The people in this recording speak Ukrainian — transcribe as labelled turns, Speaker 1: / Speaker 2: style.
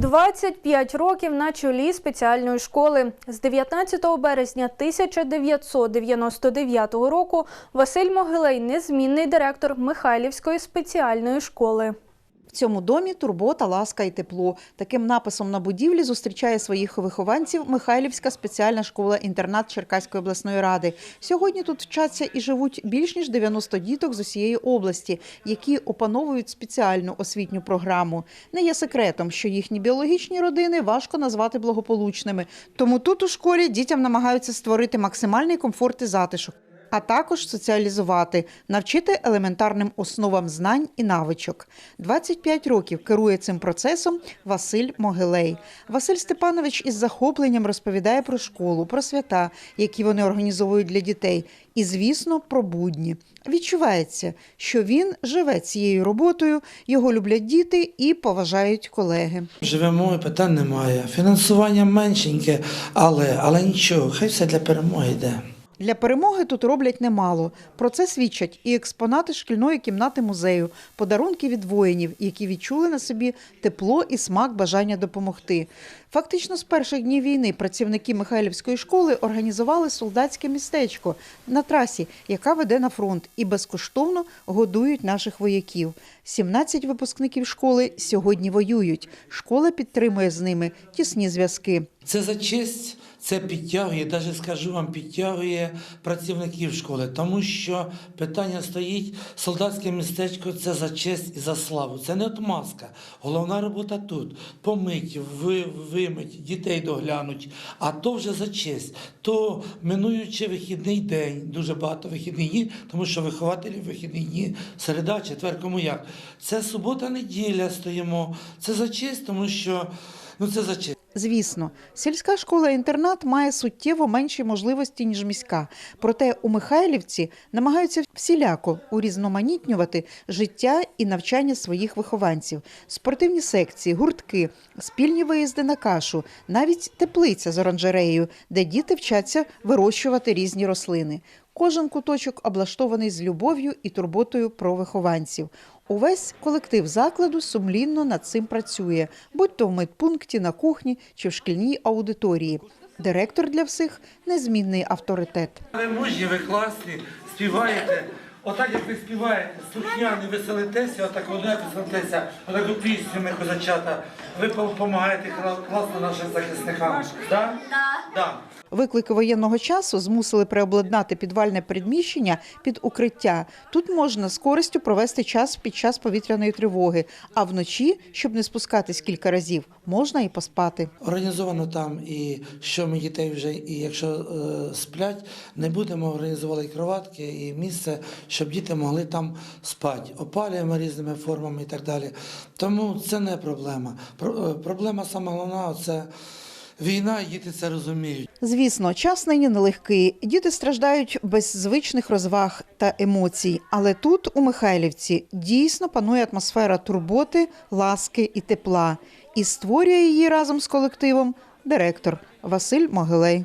Speaker 1: 25 років на чолі спеціальної школи. З 19 березня 1999 року Василь Могилей – незмінний директор Михайлівської спеціальної школи.
Speaker 2: В цьому домі турбота, ласка і тепло. Таким написом на будівлі зустрічає своїх вихованців Михайлівська спеціальна школа-інтернат Черкаської обласної ради. Сьогодні тут вчаться і живуть більш ніж 90 діток з усієї області, які опановують спеціальну освітню програму. Не є секретом, що їхні біологічні родини важко назвати благополучними. Тому тут у школі дітям намагаються створити максимальний комфорт і затишок. А також соціалізувати, навчити елементарним основам знань і навичок. 25 років керує цим процесом Василь Могилей. Василь Степанович із захопленням розповідає про школу, про свята, які вони організовують для дітей, і, звісно, про будні. Відчувається, що він живе цією роботою, його люблять діти і поважають колеги.
Speaker 3: Живемо, і питань немає. Фінансування меншеньке, але, але нічого, хай все для перемоги йде.
Speaker 2: Для перемоги тут роблять немало. Про це свідчать і експонати шкільної кімнати музею, подарунки від воїнів, які відчули на собі тепло і смак бажання допомогти. Фактично, з перших днів війни працівники Михайлівської школи організували солдатське містечко на трасі, яка веде на фронт, і безкоштовно годують наших вояків. 17 випускників школи сьогодні воюють. Школа підтримує з ними тісні зв'язки.
Speaker 3: Це за честь, це підтягує, навіть скажу вам, підтягує працівників школи, тому що питання стоїть, солдатське містечко це за честь і за славу. Це не отмазка. Головна робота тут. Помить, вимить, дітей доглянуть. А то вже за честь. То минуючи вихідний день, дуже багато вихідних днів, тому що вихователі вихідні дні, середа, четвер, кому як. Це субота, неділя стоїмо. Це за честь, тому що ну це за честь.
Speaker 2: Звісно, сільська школа-інтернат має суттєво менші можливості, ніж міська. Проте у Михайлівці намагаються всіляко урізноманітнювати життя і навчання своїх вихованців. Спортивні секції, гуртки, спільні виїзди на кашу, навіть теплиця з оранжереєю, де діти вчаться вирощувати різні рослини. Кожен куточок облаштований з любов'ю і турботою про вихованців. Увесь колектив закладу сумлінно над цим працює, будь то в медпункті, на кухні чи в шкільній аудиторії. Директор для всіх незмінний авторитет.
Speaker 3: Ви мужні, ви класні, співаєте. Отак, як ви співаєте, слухняні, веселитеся, отак одне веселитеся, отаку пісню ми козачата. Ви допомагаєте класно нашим захисникам. Да? Да.
Speaker 2: Виклики воєнного часу змусили переобладнати підвальне приміщення під укриття. Тут можна з користю провести час під час повітряної тривоги, а вночі, щоб не спускатись кілька разів, можна і поспати.
Speaker 3: Організовано там і що ми дітей вже, і якщо е, сплять, не будемо організовувати кроватки і місце, щоб діти могли там спати. Опалюємо різними формами і так далі. Тому це не проблема. Про- е, Проблема сама головна це війна, і діти це розуміють.
Speaker 2: Звісно, час нині нелегкий. Діти страждають без звичних розваг та емоцій. Але тут, у Михайлівці, дійсно панує атмосфера турботи, ласки і тепла. І створює її разом з колективом директор Василь Могилей.